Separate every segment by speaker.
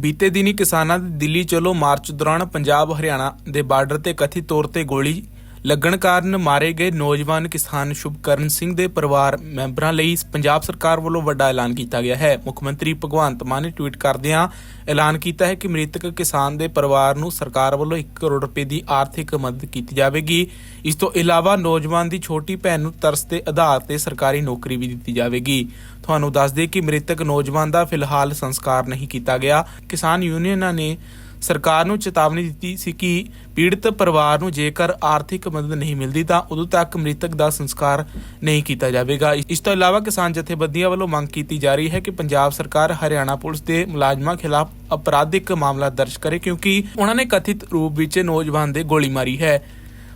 Speaker 1: ਬੀਤੇ ਦਿਨੀ ਕਿਸਾਨਾਂ ਦੀ ਦਿੱਲੀ ਚਲੋ ਮਾਰਚ ਦੌਰਾਨ ਪੰਜਾਬ ਹਰਿਆਣਾ ਦੇ ਬਾਰਡਰ ਤੇ ਕਥਿਤ ਤੌਰ ਤੇ ਗੋਲੀ ਲੱਗਣ ਕਾਰਨ ਮਾਰੇ ਗਏ ਨੌਜਵਾਨ ਕਿਸਾਨ ਸ਼ੁਭਕਰਨ ਸਿੰਘ ਦੇ ਪਰਿਵਾਰ ਮੈਂਬਰਾਂ ਲਈ ਪੰਜਾਬ ਸਰਕਾਰ ਵੱਲੋਂ ਵੱਡਾ ਐਲਾਨ ਕੀਤਾ ਗਿਆ ਹੈ। ਮੁੱਖ ਮੰਤਰੀ ਭਗਵੰਤ ਮਾਨ ਨੇ ਟਵੀਟ ਕਰਦਿਆਂ ਐਲਾਨ ਕੀਤਾ ਹੈ ਕਿ ਮ੍ਰਿਤਕ ਕਿਸਾਨ ਦੇ ਪਰਿਵਾਰ ਨੂੰ ਸਰਕਾਰ ਵੱਲੋਂ 1 ਕਰੋੜ ਰੁਪਏ ਦੀ ਆਰਥਿਕ ਮਦਦ ਕੀਤੀ ਜਾਵੇਗੀ। ਇਸ ਤੋਂ ਇਲਾਵਾ ਨੌਜਵਾਨ ਦੀ ਛੋਟੀ ਭੈਣ ਨੂੰ ਤਰਸ ਦੇ ਆਧਾਰ ਤੇ ਸਰਕਾਰੀ ਨੌਕਰੀ ਵੀ ਦਿੱਤੀ ਜਾਵੇਗੀ। ਤੁਹਾਨੂੰ ਦੱਸ ਦੇ ਕਿ ਮ੍ਰਿਤਕ ਨੌਜਵਾਨ ਦਾ ਫਿਲਹਾਲ ਸੰਸਕਾਰ ਨਹੀਂ ਕੀਤਾ ਗਿਆ। ਕਿਸਾਨ ਯੂਨੀਅਨਾਂ ਨੇ ਸਰਕਾਰ ਨੂੰ ਚੇਤਾਵਨੀ ਦਿੱਤੀ ਸੀ ਕਿ ਪੀੜਤ ਪਰਿਵਾਰ ਨੂੰ ਜੇਕਰ ਆਰਥਿਕ ਮਦਦ ਨਹੀਂ ਮਿਲਦੀ ਤਾਂ ਉਦੋਂ ਤੱਕ ਮ੍ਰਿਤਕ ਦਾ ਸੰਸਕਾਰ ਨਹੀਂ ਕੀਤਾ ਜਾਵੇਗਾ। ਇਸ ਤੋਂ ਇਲਾਵਾ ਕਿਸਾਨ ਜਥੇਬੰਦੀਆਂ ਵੱਲੋਂ ਮੰਗ ਕੀਤੀ ਜਾ ਰਹੀ ਹੈ ਕਿ ਪੰਜਾਬ ਸਰਕਾਰ ਹਰਿਆਣਾ ਪੁਲਿਸ ਦੇ ਮੁਲਾਜ਼ਮਾਂ ਖਿਲਾਫ ਅਪਰਾਧਿਕ ਮਾਮਲਾ ਦਰਜ ਕਰੇ ਕਿਉਂਕਿ ਉਹਨਾਂ ਨੇ ਕਥਿਤ ਰੂਪ ਵਿੱਚ ਨੌਜਵਾਨ ਦੇ ਗੋਲੀ ਮਾਰੀ ਹੈ।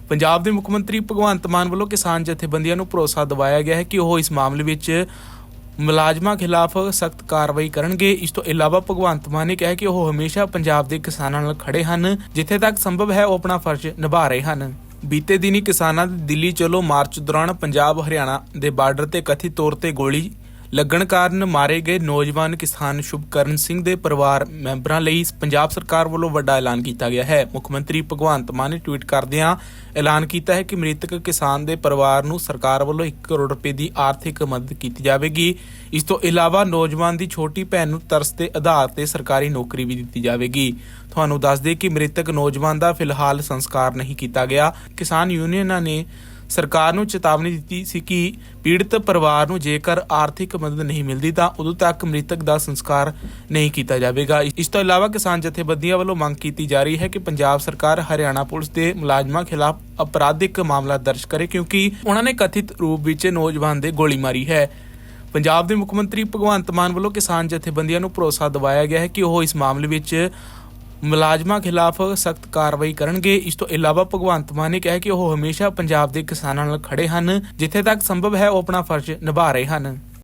Speaker 1: ਪੰਜਾਬ ਦੇ ਮੁੱਖ ਮੰਤਰੀ ਭਗਵੰਤ ਮਾਨ ਵੱਲੋਂ ਕਿਸਾਨ ਜਥੇਬੰਦੀਆਂ ਨੂੰ ਭਰੋਸਾ ਦਿਵਾਇਆ ਗਿਆ ਹੈ ਕਿ ਉਹ ਇਸ ਮਾਮਲੇ ਵਿੱਚ ਮੁਲਾਜ਼ਮਾਂ ਖਿਲਾਫ ਸਖਤ ਕਾਰਵਾਈ ਕਰਨਗੇ। ਇਸ ਤੋਂ ਇਲਾਵਾ ਭਗਵੰਤ ਮਾਨ ਨੇ ਕਿਹਾ ਕਿ ਉਹ ਹਮੇਸ਼ਾ ਪੰਜਾਬ ਦੇ ਕਿਸਾਨਾਂ ਨਾਲ ਖੜੇ ਹਨ। ਜਿੱਥੇ ਤੱਕ ਸੰਭਵ ਹੈ, ਉਹ ਆਪਣਾ ਫਰਜ਼ ਨਿਭਾ ਰਹੇ ਹਨ। ਬੀਤੇ ਦਿਨੀ ਕਿਸਾਨਾਂ ਦੀ ਦਿੱਲੀ ਚਲੋ ਮਾਰਚ ਦੌਰਾਨ ਪੰਜਾਬ ਹਰਿਆਣਾ ਦੇ ਬਾਰਡਰ ਤੇ ਕਥਿਤ ਤੌਰ ਤੇ ਗੋਲੀ ਲੱਗਣ ਕਾਰਨ ਮਾਰੇ ਗਏ ਨੌਜਵਾਨ ਕਿਸਾਨ ਸ਼ੁਭਕਰਨ ਸਿੰਘ ਦੇ ਪਰਿਵਾਰ ਮੈਂਬਰਾਂ ਲਈ ਪੰਜਾਬ ਸਰਕਾਰ ਵੱਲੋਂ ਵੱਡਾ ਐਲਾਨ ਕੀਤਾ ਗਿਆ ਹੈ। ਮੁੱਖ ਮੰਤਰੀ ਭਗਵੰਤ ਮਾਨ ਨੇ ਟਵੀਟ ਕਰਦਿਆਂ ਐਲਾਨ ਕੀਤਾ ਹੈ ਕਿ ਮ੍ਰਿਤਕ ਕਿਸਾਨ ਦੇ ਪਰਿਵਾਰ ਨੂੰ ਸਰਕਾਰ ਵੱਲੋਂ 1 ਕਰੋੜ ਰੁਪਏ ਦੀ ਆਰਥਿਕ ਮਦਦ ਕੀਤੀ ਜਾਵੇਗੀ। ਇਸ ਤੋਂ ਇਲਾਵਾ ਨੌਜਵਾਨ ਦੀ ਛੋਟੀ ਭੈਣ ਨੂੰ ਤਰਸ ਦੇ ਆਧਾਰ ਤੇ ਸਰਕਾਰੀ ਨੌਕਰੀ ਵੀ ਦਿੱਤੀ ਜਾਵੇਗੀ। ਤੁਹਾਨੂੰ ਦੱਸ ਦੇ ਕਿ ਮ੍ਰਿਤਕ ਨੌਜਵਾਨ ਦਾ ਫਿਲਹਾਲ ਸੰਸਕਾਰ ਨਹੀਂ ਕੀਤਾ ਗਿਆ। ਕਿਸਾਨ ਯੂਨੀਅਨਾਂ ਨੇ ਸਰਕਾਰ ਨੂੰ ਚੇਤਾਵਨੀ ਦਿੱਤੀ ਸੀ ਕਿ ਪੀੜਤ ਪਰਿਵਾਰ ਨੂੰ ਜੇਕਰ ਆਰਥਿਕ ਮਦਦ ਨਹੀਂ ਮਿਲਦੀ ਤਾਂ ਉਦੋਂ ਤੱਕ ਮ੍ਰਿਤਕ ਦਾ ਸੰਸਕਾਰ ਨਹੀਂ ਕੀਤਾ ਜਾਵੇਗਾ। ਇਸ ਤੋਂ ਇਲਾਵਾ ਕਿਸਾਨ ਜਥੇਬੰਦੀਆਂ ਵੱਲੋਂ ਮੰਗ ਕੀਤੀ ਜਾ ਰਹੀ ਹੈ ਕਿ ਪੰਜਾਬ ਸਰਕਾਰ ਹਰਿਆਣਾ ਪੁਲਿਸ ਦੇ ਮੁਲਾਜ਼ਮਾਂ ਖਿਲਾਫ ਅਪਰਾਧਿਕ ਮਾਮਲਾ ਦਰਜ ਕਰੇ ਕਿਉਂਕਿ ਉਹਨਾਂ ਨੇ ਕਥਿਤ ਰੂਪ ਵਿੱਚ ਨੌਜਵਾਨ ਦੇ ਗੋਲੀ ਮਾਰੀ ਹੈ। ਪੰਜਾਬ ਦੇ ਮੁੱਖ ਮੰਤਰੀ ਭਗਵੰਤ ਮਾਨ ਵੱਲੋਂ ਕਿਸਾਨ ਜਥੇਬੰਦੀਆਂ ਨੂੰ ਭਰੋਸਾ ਦਿਵਾਇਆ ਗਿਆ ਹੈ ਕਿ ਉਹ ਇਸ ਮਾਮਲੇ ਵਿੱਚ ਮੁਲਾਜ਼ਮਾਂ ਖਿਲਾਫ ਸਖਤ ਕਾਰਵਾਈ ਕਰਨਗੇ। ਇਸ ਤੋਂ ਇਲਾਵਾ ਭਗਵੰਤ ਮਾਨ ਨੇ ਕਿਹਾ ਕਿ ਉਹ ਹਮੇਸ਼ਾ ਪੰਜਾਬ ਦੇ ਕਿਸਾਨਾਂ ਨਾਲ ਖੜੇ ਹਨ। ਜਿੱਥੇ ਤੱਕ ਸੰਭਵ ਹੈ, ਉਹ ਆਪਣਾ ਫਰਜ਼ ਨਿਭਾ ਰਹੇ ਹਨ।